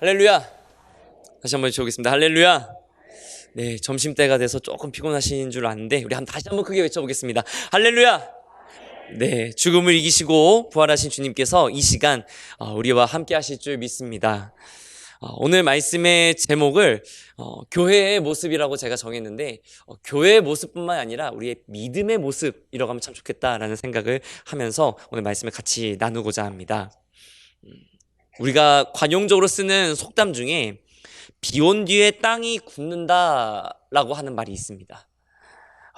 할렐루야. 다시 한번 외쳐보겠습니다. 할렐루야. 네, 점심 때가 돼서 조금 피곤하신 줄 아는데 우리 한 다시 한번 크게 외쳐보겠습니다. 할렐루야. 네, 죽음을 이기시고 부활하신 주님께서 이 시간 어, 우리와 함께 하실 줄 믿습니다. 어, 오늘 말씀의 제목을 어, 교회의 모습이라고 제가 정했는데 어, 교회의 모습뿐만 아니라 우리의 믿음의 모습이라고 하면 참 좋겠다라는 생각을 하면서 오늘 말씀을 같이 나누고자 합니다. 음, 우리가 관용적으로 쓰는 속담 중에 비온 뒤에 땅이 굳는다라고 하는 말이 있습니다.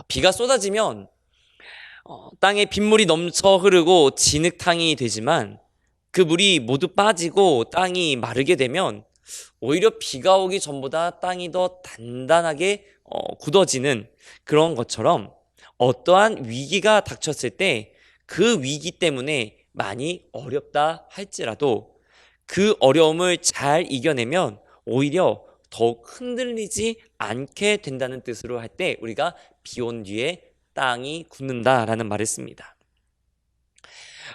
비가 쏟아지면 어, 땅에 빗물이 넘쳐 흐르고 진흙탕이 되지만 그 물이 모두 빠지고 땅이 마르게 되면 오히려 비가 오기 전보다 땅이 더 단단하게 어, 굳어지는 그런 것처럼 어떠한 위기가 닥쳤을 때 그 위기 때문에 많이 어렵다 할지라도 그 어려움을 잘 이겨내면 오히려 더욱 흔들리지 않게 된다는 뜻으로 할 때 우리가 비온 뒤에 땅이 굳는다라는 말을 씁니다.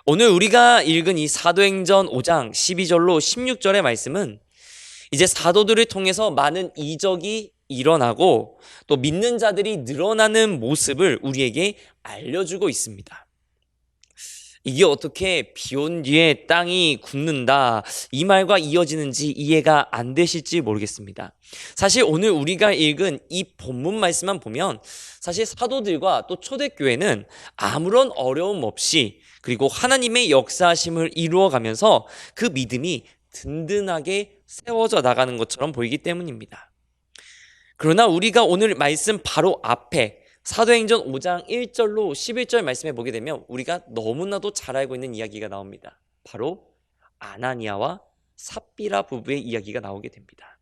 오늘 우리가 읽은 이 사도행전 5장 12절로 16절의 말씀은 이제 사도들을 통해서 많은 이적이 일어나고 또 믿는 자들이 늘어나는 모습을 우리에게 알려주고 있습니다. 이게 어떻게 비온 뒤에 땅이 굳는다 이 말과 이어지는지 이해가 안 되실지 모르겠습니다. 사실 오늘 우리가 읽은 이 본문 말씀만 보면 사실 사도들과 또 초대교회는 아무런 어려움 없이 그리고 하나님의 역사심을 이루어가면서 그 믿음이 든든하게 세워져 나가는 것처럼 보이기 때문입니다. 그러나 우리가 오늘 말씀 바로 앞에 사도행전 5장 1절로 11절 말씀에 보게 되면 우리가 너무나도 잘 알고 있는 이야기가 나옵니다. 바로 아나니아와 삽비라 부부의 이야기가 나오게 됩니다.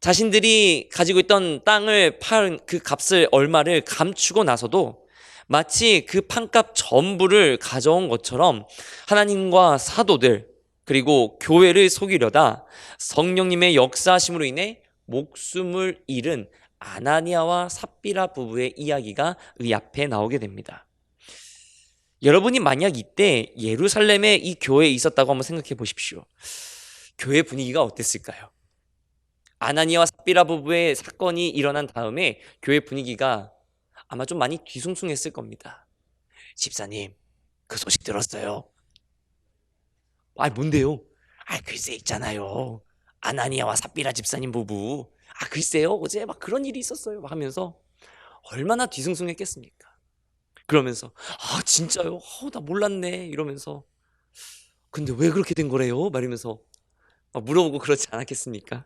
자신들이 가지고 있던 땅을 팔 그 값을 얼마를 감추고 나서도 마치 그 판값 전부를 가져온 것처럼 하나님과 사도들 그리고 교회를 속이려다 성령님의 역사하심으로 인해 목숨을 잃은 아나니아와 삽비라 부부의 이야기가 이 앞에 나오게 됩니다. 여러분이 만약 이때 예루살렘에 이 교회에 있었다고 한번 생각해 보십시오. 교회 분위기가 어땠을까요? 아나니아와 삽비라 부부의 사건이 일어난 다음에 교회 분위기가 아마 좀 많이 뒤숭숭했을 겁니다. 집사님, 그 소식 들었어요. 아, 뭔데요? 아, 글쎄 있잖아요. 아나니아와 삽비라 집사님 부부. 아, 글쎄요. 어제 막 그런 일이 있었어요. 막 하면서 얼마나 뒤숭숭했겠습니까? 그러면서 아, 진짜요? 어, 나 몰랐네. 이러면서 근데 왜 그렇게 된 거래요? 말이면서 막 물어보고 그렇지 않았겠습니까?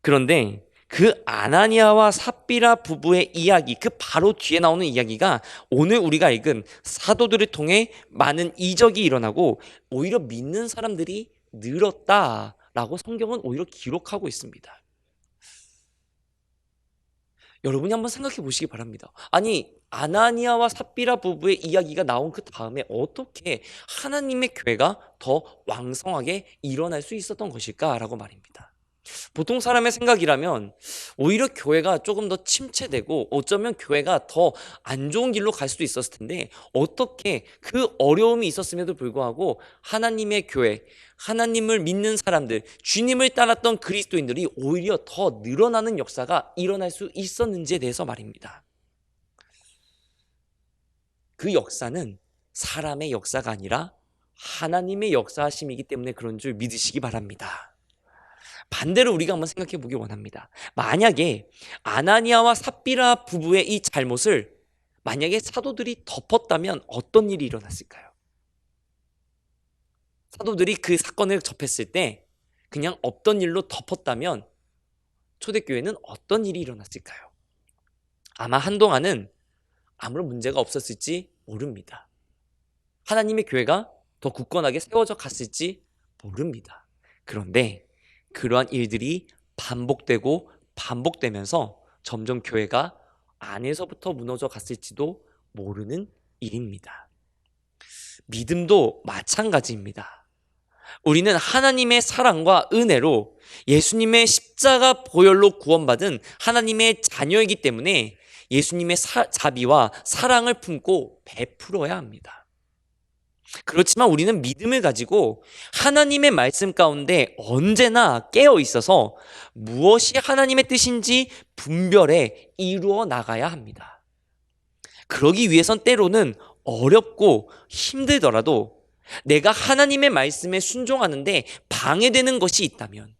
그런데 그 아나니아와 삽비라 부부의 이야기, 그 바로 뒤에 나오는 이야기가 오늘 우리가 읽은 사도들을 통해 많은 이적이 일어나고 오히려 믿는 사람들이 늘었다 라고 성경은 오히려 기록하고 있습니다. 여러분이 한번 생각해 보시기 바랍니다. 아니, 아나니아와 삽비라 부부의 이야기가 나온 그 다음에 어떻게 하나님의 교회가 더 왕성하게 일어날 수 있었던 것일까라고 말입니다. 보통 사람의 생각이라면 오히려 교회가 조금 더 침체되고 어쩌면 교회가 더 안 좋은 길로 갈 수도 있었을 텐데 어떻게 그 어려움이 있었음에도 불구하고 하나님의 교회, 하나님을 믿는 사람들, 주님을 따랐던 그리스도인들이 오히려 더 늘어나는 역사가 일어날 수 있었는지에 대해서 말입니다. 그 역사는 사람의 역사가 아니라 하나님의 역사하심이기 때문에 그런 줄 믿으시기 바랍니다. 반대로 우리가 한번 생각해 보기 원합니다. 만약에 아나니아와 삽비라 부부의 이 잘못을 만약에 사도들이 덮었다면 어떤 일이 일어났을까요? 사도들이 그 사건을 접했을 때 그냥 없던 일로 덮었다면 초대교회는 어떤 일이 일어났을까요? 아마 한동안은 아무런 문제가 없었을지 모릅니다. 하나님의 교회가 더 굳건하게 세워져 갔을지 모릅니다. 그런데 그러한 일들이 반복되고 반복되면서 점점 교회가 안에서부터 무너져 갔을지도 모르는 일입니다. 믿음도 마찬가지입니다. 우리는 하나님의 사랑과 은혜로 예수님의 십자가 보혈로 구원받은 하나님의 자녀이기 때문에 예수님의 사, 자비와 사랑을 품고 베풀어야 합니다. 그렇지만 우리는 믿음을 가지고 하나님의 말씀 가운데 언제나 깨어 있어서 무엇이 하나님의 뜻인지 분별해 이루어 나가야 합니다. 그러기 위해선 때로는 어렵고 힘들더라도 내가 하나님의 말씀에 순종하는데 방해되는 것이 있다면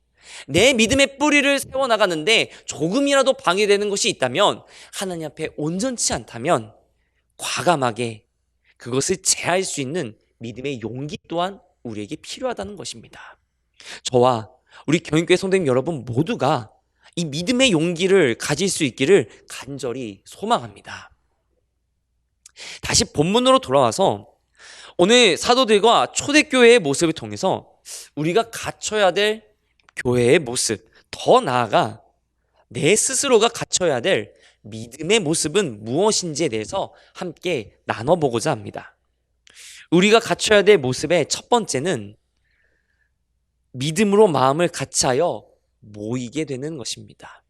내 믿음의 뿌리를 세워나가는데 조금이라도 방해되는 것이 있다면 하나님 앞에 온전치 않다면 과감하게 그것을 제할 수 있는 믿음의 용기 또한 우리에게 필요하다는 것입니다. 저와 우리 경영교회 성도님 여러분 모두가 이 믿음의 용기를 가질 수 있기를 간절히 소망합니다. 다시 본문으로 돌아와서 오늘 사도들과 초대교회의 모습을 통해서 우리가 갖춰야 될 교회의 모습, 더 나아가 내 스스로가 갖춰야 될 믿음의 모습은 무엇인지에 대해서 함께 나눠보고자 합니다. 우리가 갖춰야 될 모습의 첫 번째는 믿음으로 마음을 같이하여 모이게 되는 것입니다.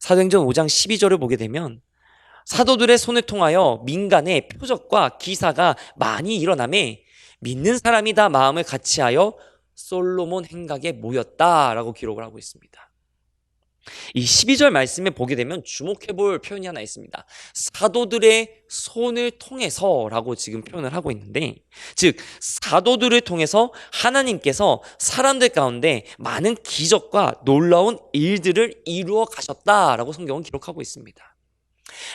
사도행전 5장 12절을 보게 되면 사도들의 손을 통하여 민간의 표적과 기사가 많이 일어남에 믿는 사람이 다 마음을 같이하여 솔로몬 행각에 모였다라고 기록을 하고 있습니다. 이 12절 말씀에 보게 되면 주목해 볼 표현이 하나 있습니다. 사도들의 손을 통해서라고 지금 표현을 하고 있는데, 즉, 사도들을 통해서 하나님께서 사람들 가운데 많은 기적과 놀라운 일들을 이루어 가셨다라고 성경은 기록하고 있습니다.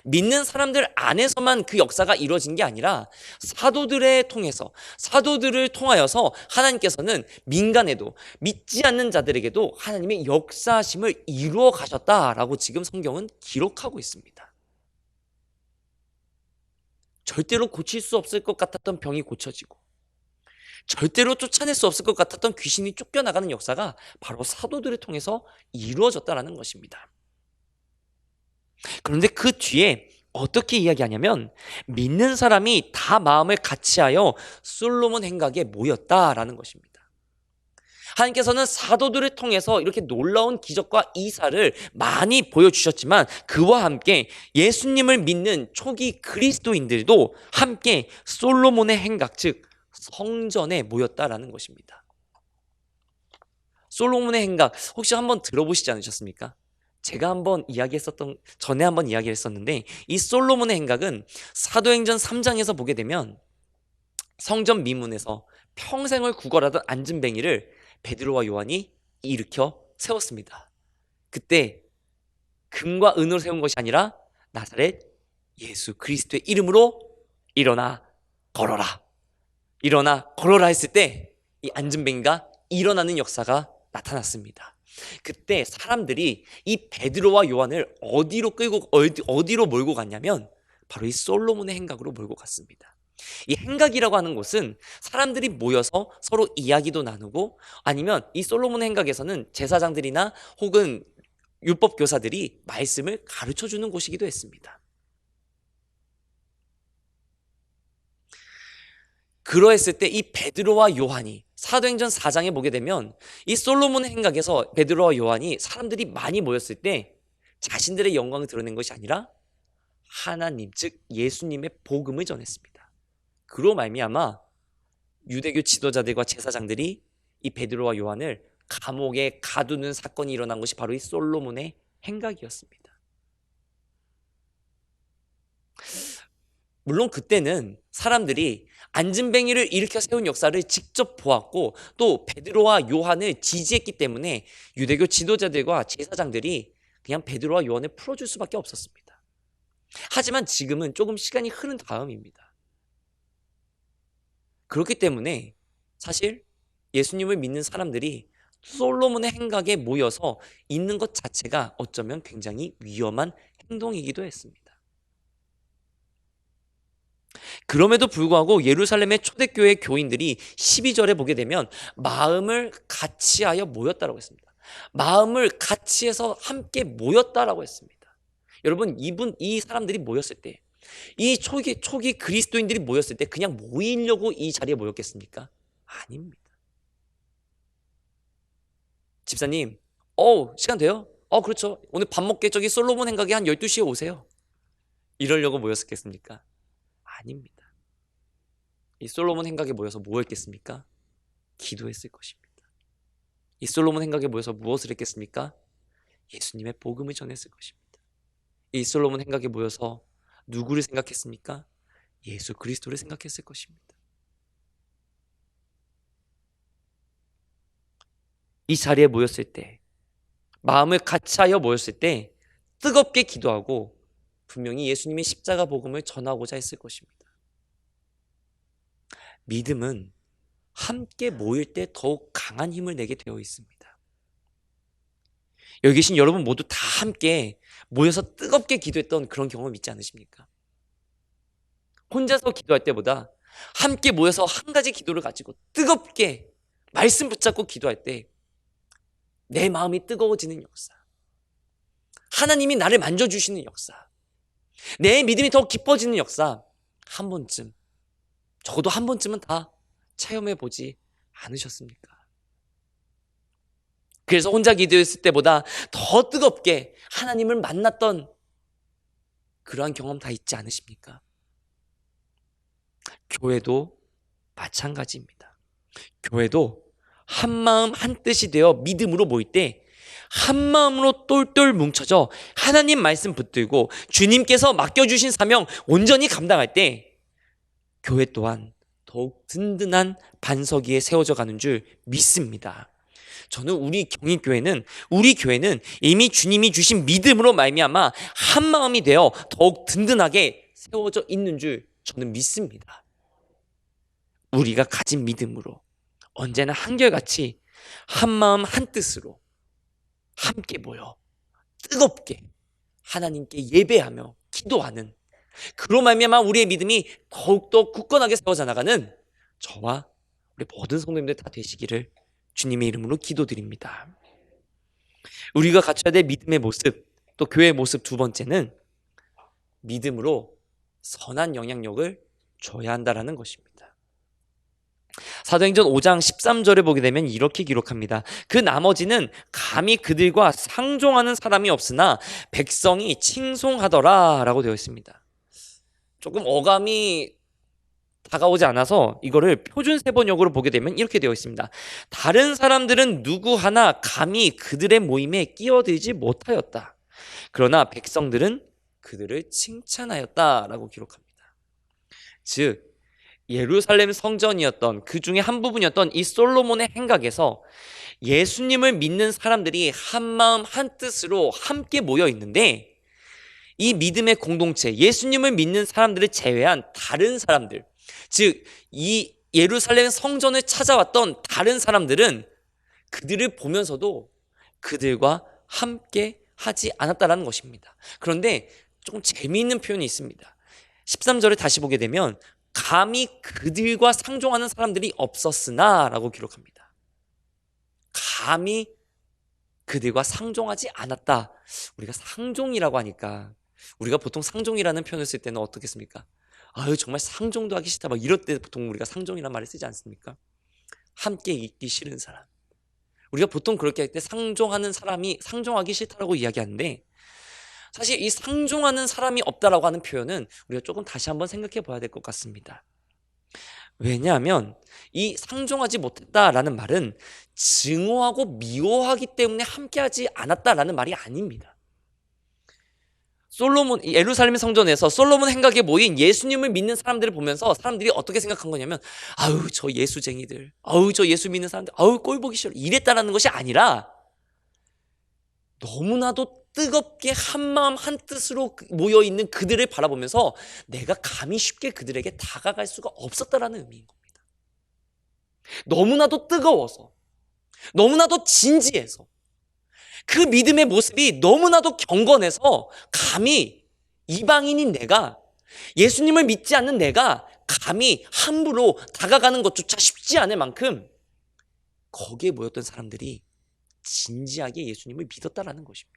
믿는 사람들 안에서만 그 역사가 이루어진 게 아니라 사도들의 통해서 사도들을 통하여서 하나님께서는 민간에도 믿지 않는 자들에게도 하나님의 역사심을 이루어 가셨다라고 지금 성경은 기록하고 있습니다. 절대로 고칠 수 없을 것 같았던 병이 고쳐지고 절대로 쫓아낼 수 없을 것 같았던 귀신이 쫓겨나가는 역사가 바로 사도들을 통해서 이루어졌다라는 것입니다. 그런데 그 뒤에 어떻게 이야기하냐면 믿는 사람이 다 마음을 같이하여 솔로몬 행각에 모였다라는 것입니다. 하나님께서는 사도들을 통해서 이렇게 놀라운 기적과 이사를 많이 보여주셨지만 그와 함께 예수님을 믿는 초기 그리스도인들도 함께 솔로몬의 행각, 즉 성전에 모였다라는 것입니다. 솔로몬의 행각 혹시 한번 들어보시지 않으셨습니까? 제가 한번 이야기했었던 전에 한번 이야기했었는데 이 솔로몬의 행각은 사도행전 3장에서 보게 되면 성전 미문에서 평생을 구걸하던 안진뱅이를 베드로와 요한이 일으켜 세웠습니다. 그때 금과 은으로 세운 것이 아니라 나사렛 예수 그리스도의 이름으로 일어나 걸어라. 일어나 걸어라 했을 때이 안진뱅이가 일어나는 역사가 나타났습니다. 그때 사람들이 이 베드로와 요한을 어디로 끌고 어디, 어디로 몰고 갔냐면 바로 이 솔로몬의 행각으로 몰고 갔습니다. 이 행각이라고 하는 곳은 사람들이 모여서 서로 이야기도 나누고 아니면 이 솔로몬의 행각에서는 제사장들이나 혹은 율법 교사들이 말씀을 가르쳐 주는 곳이기도 했습니다. 그러했을 때 이 베드로와 요한이 사도행전 4장에 보게 되면 이 솔로몬의 행각에서 베드로와 요한이 사람들이 많이 모였을 때 자신들의 영광을 드러낸 것이 아니라 하나님 즉 예수님의 복음을 전했습니다. 그로 말미암아 유대교 지도자들과 제사장들이 이 베드로와 요한을 감옥에 가두는 사건이 일어난 것이 바로 이 솔로몬의 행각이었습니다. 물론 그때는 사람들이 안진뱅이를 일으켜 세운 역사를 직접 보았고 또 베드로와 요한을 지지했기 때문에 유대교 지도자들과 제사장들이 그냥 베드로와 요한을 풀어줄 수밖에 없었습니다. 하지만 지금은 조금 시간이 흐른 다음입니다. 그렇기 때문에 사실 예수님을 믿는 사람들이 솔로몬의 행각에 모여서 있는 것 자체가 어쩌면 굉장히 위험한 행동이기도 했습니다. 그럼에도 불구하고 예루살렘의 초대교회 교인들이 12절에 보게 되면 마음을 같이하여 모였다라고 했습니다. 마음을 같이해서 함께 모였다라고 했습니다. 여러분 이분 이 사람들이 모였을 때 이 초기 초기 그리스도인들이 모였을 때 그냥 모이려고 이 자리에 모였겠습니까? 아닙니다. 집사님, 어, 시간 돼요? 어, 그렇죠. 오늘 밥 먹게 저기 솔로몬 행각에 한 12시에 오세요. 이러려고 모였었겠습니까? 아닙니다. 이 솔로몬 행각에 모여서 뭐 했겠습니까? 기도했을 것입니다. 이 솔로몬 행각에 모여서 무엇을 했겠습니까? 예수님의 복음을 전했을 것입니다. 이 솔로몬 행각에 모여서 누구를 생각했습니까? 예수 그리스도를 생각했을 것입니다. 이 자리에 모였을 때, 마음을 같이 하여 모였을 때 뜨겁게 기도하고 분명히 예수님의 십자가 복음을 전하고자 했을 것입니다. 믿음은 함께 모일 때 더욱 강한 힘을 내게 되어 있습니다. 여기 계신 여러분 모두 다 함께 모여서 뜨겁게 기도했던 그런 경험 있지 않으십니까? 혼자서 기도할 때보다 함께 모여서 한 가지 기도를 가지고 뜨겁게 말씀 붙잡고 기도할 때 내 마음이 뜨거워지는 역사. 하나님이 나를 만져주시는 역사. 내 믿음이 더 깊어지는 역사. 한 번쯤, 적어도 한 번쯤은 다 체험해 보지 않으셨습니까? 그래서 혼자 기도했을 때보다 더 뜨겁게 하나님을 만났던 그러한 경험 다 있지 않으십니까? 교회도 마찬가지입니다. 교회도 한 마음 한 뜻이 되어 믿음으로 모일 때 한 마음으로 똘똘 뭉쳐져 하나님 말씀 붙들고 주님께서 맡겨주신 사명 온전히 감당할 때 교회 또한 더욱 든든한 반석 위에 세워져 가는 줄 믿습니다. 저는 우리 경인교회는 우리 교회는 이미 주님이 주신 믿음으로 말미암아 한 마음이 되어 더욱 든든하게 세워져 있는 줄 저는 믿습니다. 우리가 가진 믿음으로 언제나 한결같이 한 마음 한 뜻으로 함께 모여 뜨겁게 하나님께 예배하며 기도하는 그로 말미암아 우리의 믿음이 더욱더 굳건하게 세워져 나가는 저와 우리 모든 성도님들 다 되시기를 주님의 이름으로 기도드립니다. 우리가 갖춰야 될 믿음의 모습, 또 교회의 모습 두 번째는 믿음으로 선한 영향력을 줘야 한다라는 것입니다. 사도행전 5장 13절에 보게 되면 이렇게 기록합니다. 그 나머지는 감히 그들과 상종하는 사람이 없으나 백성이 칭송하더라 라고 되어 있습니다. 조금 어감이 다가오지 않아서 이거를 표준 세번역으로 보게 되면 이렇게 되어 있습니다. 다른 사람들은 누구 하나 감히 그들의 모임에 끼어들지 못하였다. 그러나 백성들은 그들을 칭찬하였다라고 기록합니다. 즉 예루살렘 성전이었던 그 중에 한 부분이었던 이 솔로몬의 행각에서 예수님을 믿는 사람들이 한 마음 한 뜻으로 함께 모여 있는데 이 믿음의 공동체, 예수님을 믿는 사람들을 제외한 다른 사람들, 즉, 이 예루살렘 성전을 찾아왔던 다른 사람들은 그들을 보면서도 그들과 함께 하지 않았다라는 것입니다. 그런데 조금 재미있는 표현이 있습니다. 13절을 다시 보게 되면 감히 그들과 상종하는 사람들이 없었으나 라고 기록합니다. 감히 그들과 상종하지 않았다. 우리가 상종이라고 하니까 우리가 보통 상종이라는 표현을 쓸 때는 어떻겠습니까? 아유 정말 상종도 하기 싫다 막 이럴 때 보통 우리가 상종이란 말을 쓰지 않습니까? 함께 있기 싫은 사람. 우리가 보통 그렇게 할 때 상종하는 사람이 상종하기 싫다라고 이야기하는데 사실 이 상종하는 사람이 없다라고 하는 표현은 우리가 조금 다시 한번 생각해 봐야 될 것 같습니다. 왜냐하면 이 상종하지 못했다라는 말은 증오하고 미워하기 때문에 함께하지 않았다라는 말이 아닙니다. 솔로몬 예루살렘 성전에서 솔로몬 행각에 모인 예수님을 믿는 사람들을 보면서 사람들이 어떻게 생각한 거냐면 아우 저 예수쟁이들 아우 저 예수 믿는 사람들 아우 꼴 보기 싫어 이랬다라는 것이 아니라 너무나도 뜨겁게 한 마음 한 뜻으로 모여 있는 그들을 바라보면서 내가 감히 쉽게 그들에게 다가갈 수가 없었다라는 의미인 겁니다. 너무나도 뜨거워서 너무나도 진지해서 그 믿음의 모습이 너무나도 경건해서 감히 이방인인 내가 예수님을 믿지 않는 내가 감히 함부로 다가가는 것조차 쉽지 않을 만큼 거기에 모였던 사람들이 진지하게 예수님을 믿었다라는 것입니다.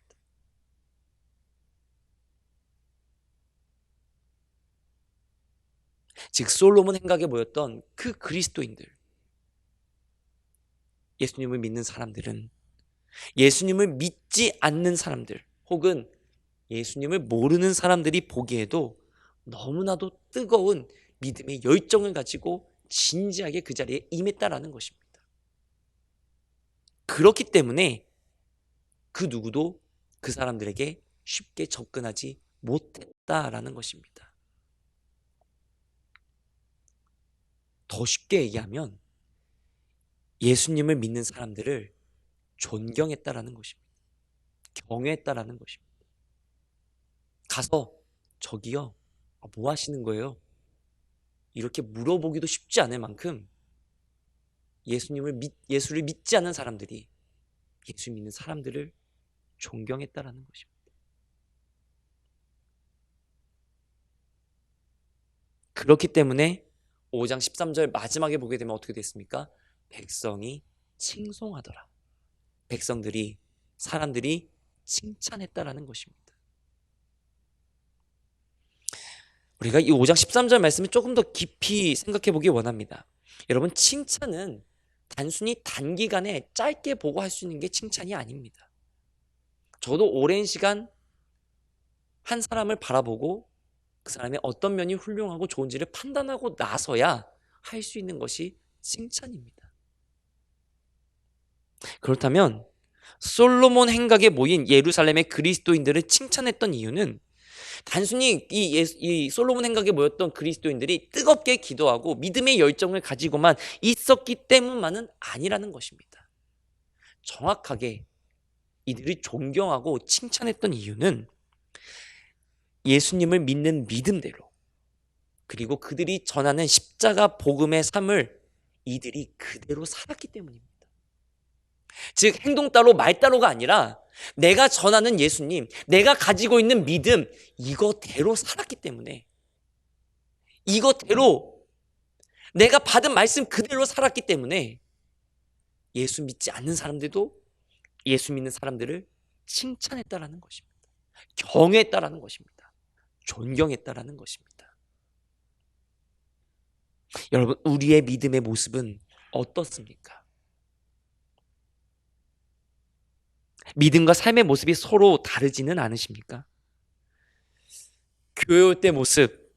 즉 솔로몬 행각에 모였던 그 그리스도인들 예수님을 믿는 사람들은 예수님을 믿지 않는 사람들 혹은 예수님을 모르는 사람들이 보기에도 너무나도 뜨거운 믿음의 열정을 가지고 진지하게 그 자리에 임했다라는 것입니다. 그렇기 때문에 그 누구도 그 사람들에게 쉽게 접근하지 못했다라는 것입니다. 더 쉽게 얘기하면 예수님을 믿는 사람들을 존경했다라는 것입니다. 경외했다라는 것입니다. 가서 저기요, 아, 뭐 하시는 거예요? 이렇게 물어보기도 쉽지 않을 만큼 예수님을 믿, 예수를 믿지 않는 사람들이 예수 믿는 사람들을 존경했다라는 것입니다. 그렇기 때문에 5장 13절 마지막에 보게 되면 어떻게 됐습니까? 백성이 칭송하더라. 백성들이 사람들이 칭찬했다라는 것입니다. 우리가 이 5장 13절 말씀을 조금 더 깊이 생각해 보기 원합니다. 여러분 칭찬은 단순히 단기간에 짧게 보고 할 수 있는 게 칭찬이 아닙니다. 저도 오랜 시간 한 사람을 바라보고 그 사람의 어떤 면이 훌륭하고 좋은지를 판단하고 나서야 할 수 있는 것이 칭찬입니다. 그렇다면 솔로몬 행각에 모인 예루살렘의 그리스도인들을 칭찬했던 이유는 단순히 이, 예, 이 솔로몬 행각에 모였던 그리스도인들이 뜨겁게 기도하고 믿음의 열정을 가지고만 있었기 때문만은 아니라는 것입니다. 정확하게 이들이 존경하고 칭찬했던 이유는 예수님을 믿는 믿음대로 그리고 그들이 전하는 십자가 복음의 삶을 이들이 그대로 살았기 때문입니다. 즉 행동 따로 말 따로가 아니라 내가 전하는 예수님, 내가 가지고 있는 믿음 이거대로 살았기 때문에 이거대로 내가 받은 말씀 그대로 살았기 때문에 예수 믿지 않는 사람들도 예수 믿는 사람들을 칭찬했다라는 것입니다. 경외했다라는 것입니다. 존경했다라는 것입니다. 여러분, 우리의 믿음의 모습은 어떻습니까? 믿음과 삶의 모습이 서로 다르지는 않으십니까? 교회 올때 모습,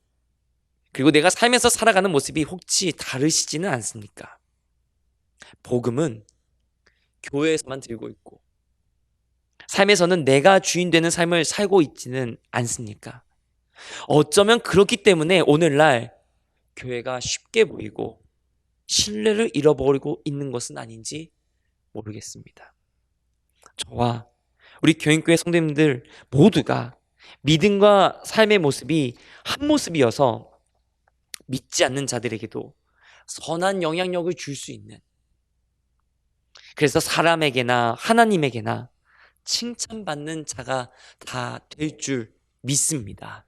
그리고 내가 삶에서 살아가는 모습이 혹시 다르시지는 않습니까? 복음은 교회에서만 들고 있고, 삶에서는 내가 주인 되는 삶을 살고 있지는 않습니까? 어쩌면 그렇기 때문에 오늘날 교회가 쉽게 보이고 신뢰를 잃어버리고 있는 것은 아닌지 모르겠습니다. 저와 우리 교인교회 성도님들 모두가 믿음과 삶의 모습이 한 모습이어서 믿지 않는 자들에게도 선한 영향력을 줄 수 있는 그래서 사람에게나 하나님에게나 칭찬받는 자가 다 될 줄 믿습니다.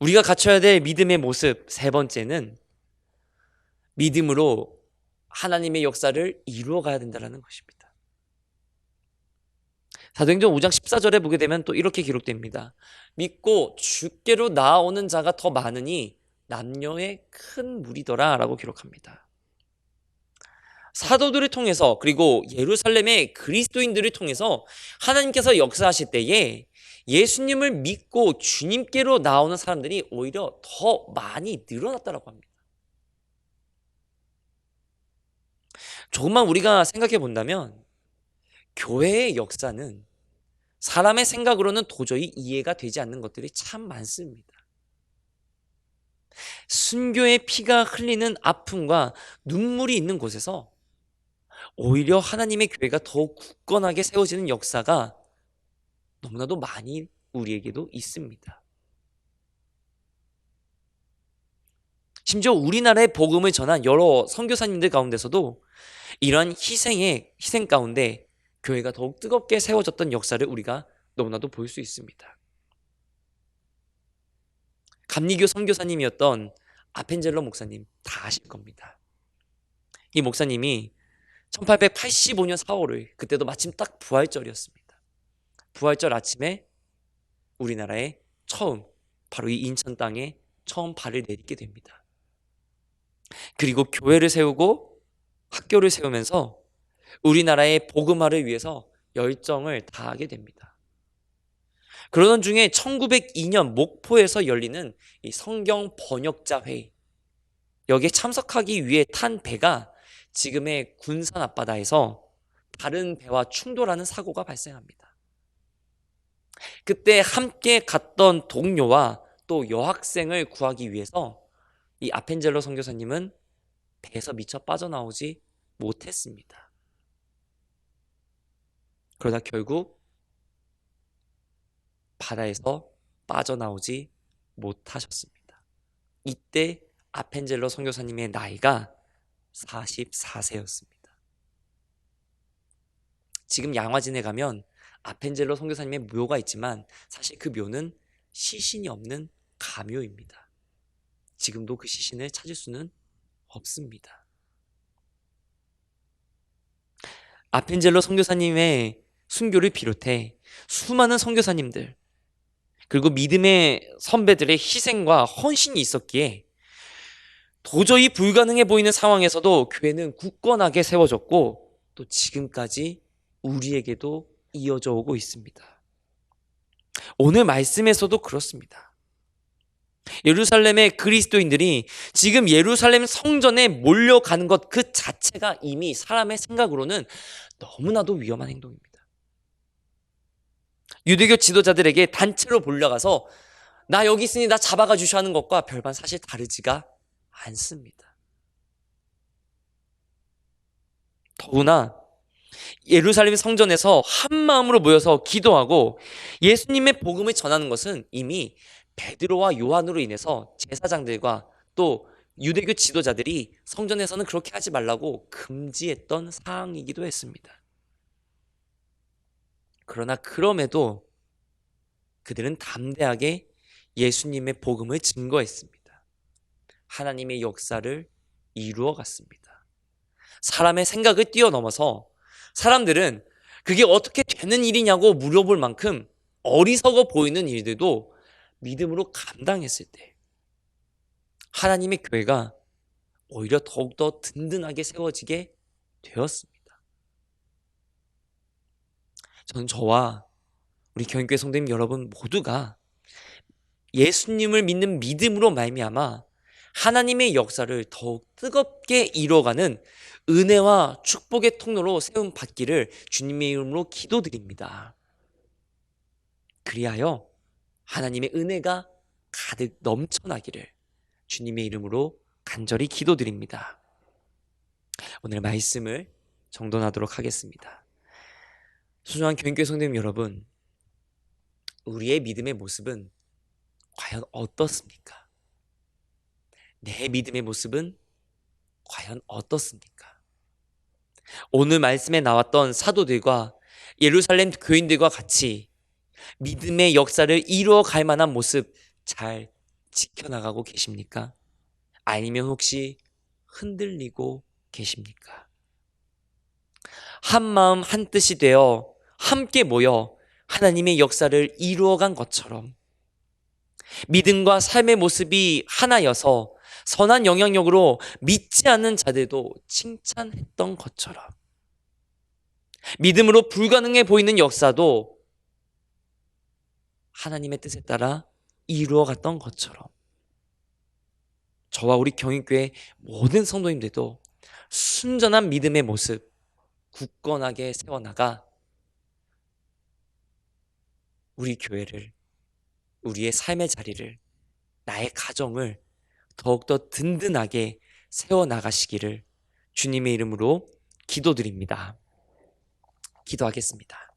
우리가 갖춰야 될 믿음의 모습 세 번째는 믿음으로 하나님의 역사를 이루어 가야 된다는 것입니다. 사도행전 5장 14절에 보게 되면 또 이렇게 기록됩니다. 믿고 주께로 나아오는 자가 더 많으니 남녀의 큰 무리더라 라고 기록합니다. 사도들을 통해서 그리고 예루살렘의 그리스도인들을 통해서 하나님께서 역사하실 때에 예수님을 믿고 주님께로 나오는 사람들이 오히려 더 많이 늘어났다고 합니다. 조금만 우리가 생각해 본다면 교회의 역사는 사람의 생각으로는 도저히 이해가 되지 않는 것들이 참 많습니다. 순교의 피가 흘리는 아픔과 눈물이 있는 곳에서 오히려 하나님의 교회가 더욱 굳건하게 세워지는 역사가 너무나도 많이 우리에게도 있습니다. 심지어 우리나라의 복음을 전한 여러 선교사님들 가운데서도 이런 희생의 희생 가운데 교회가 더욱 뜨겁게 세워졌던 역사를 우리가 너무나도 볼 수 있습니다. 감리교 선교사님이었던 아펜젤러 목사님 다 아실 겁니다. 이 목사님이 1885년 4월을 그때도 마침 딱 부활절이었습니다. 부활절 아침에 우리나라에 처음 바로 이 인천 땅에 처음 발을 내딛게 됩니다. 그리고 교회를 세우고 학교를 세우면서 우리나라의 복음화를 위해서 열정을 다하게 됩니다. 그러던 중에 1902년 목포에서 열리는 이 성경 번역자 회의, 여기에 참석하기 위해 탄 배가 지금의 군산 앞바다에서 다른 배와 충돌하는 사고가 발생합니다. 그때 함께 갔던 동료와 또 여학생을 구하기 위해서 이 아펜젤로 선교사님은 배에서 미처 빠져나오지 못했습니다. 그러다 결국 바다에서 빠져나오지 못하셨습니다. 이때 아펜젤로 선교사님의 나이가 44세였습니다. 지금 양화진에 가면 아펜젤로 선교사님의 묘가 있지만 사실 그 묘는 시신이 없는 가묘입니다. 지금도 그 시신을 찾을 수는 없습니다. 아펜젤로 선교사님의 순교를 비롯해 수많은 선교사님들 그리고 믿음의 선배들의 희생과 헌신이 있었기에 도저히 불가능해 보이는 상황에서도 교회는 굳건하게 세워졌고 또 지금까지 우리에게도 이어져 오고 있습니다. 오늘 말씀에서도 그렇습니다. 예루살렘의 그리스도인들이 지금 예루살렘 성전에 몰려가는 것 그 자체가 이미 사람의 생각으로는 너무나도 위험한 행동입니다. 유대교 지도자들에게 단체로 몰려가서 나 여기 있으니 나 잡아가 주셔 하는 것과 별반 사실 다르지가 않습니다. 더구나 예루살렘 성전에서 한 마음으로 모여서 기도하고 예수님의 복음을 전하는 것은 이미 베드로와 요한으로 인해서 제사장들과 또 유대교 지도자들이 성전에서는 그렇게 하지 말라고 금지했던 사항이기도 했습니다. 그러나 그럼에도 그들은 담대하게 예수님의 복음을 증거했습니다. 하나님의 역사를 이루어 갔습니다. 사람의 생각을 뛰어넘어서 사람들은 그게 어떻게 되는 일이냐고 물어볼 만큼 어리석어 보이는 일들도 믿음으로 감당했을 때 하나님의 교회가 오히려 더욱더 든든하게 세워지게 되었습니다. 저는 저와 우리 경교회 성도님 여러분 모두가 예수님을 믿는 믿음으로 말미암아 하나님의 역사를 더욱 뜨겁게 이뤄가는 은혜와 축복의 통로로 세움 받기를 주님의 이름으로 기도드립니다. 그리하여 하나님의 은혜가 가득 넘쳐나기를 주님의 이름으로 간절히 기도드립니다. 오늘 말씀을 정돈하도록 하겠습니다. 소중한 교인교회 성도님 여러분, 우리의 믿음의 모습은 과연 어떻습니까? 내 믿음의 모습은 과연 어떻습니까? 오늘 말씀에 나왔던 사도들과 예루살렘 교인들과 같이 믿음의 역사를 이루어 갈 만한 모습 잘 지켜나가고 계십니까? 아니면 혹시 흔들리고 계십니까? 한 마음 한 뜻이 되어 함께 모여 하나님의 역사를 이루어간 것처럼 믿음과 삶의 모습이 하나여서 선한 영향력으로 믿지 않는 자들도 칭찬했던 것처럼. 믿음으로 불가능해 보이는 역사도 하나님의 뜻에 따라 이루어갔던 것처럼. 저와 우리 경인교회 모든 성도님들도 순전한 믿음의 모습 굳건하게 세워나가 우리 교회를 우리의 삶의 자리를 나의 가정을 더욱더 든든하게 세워나가시기를 주님의 이름으로 기도드립니다. 기도하겠습니다.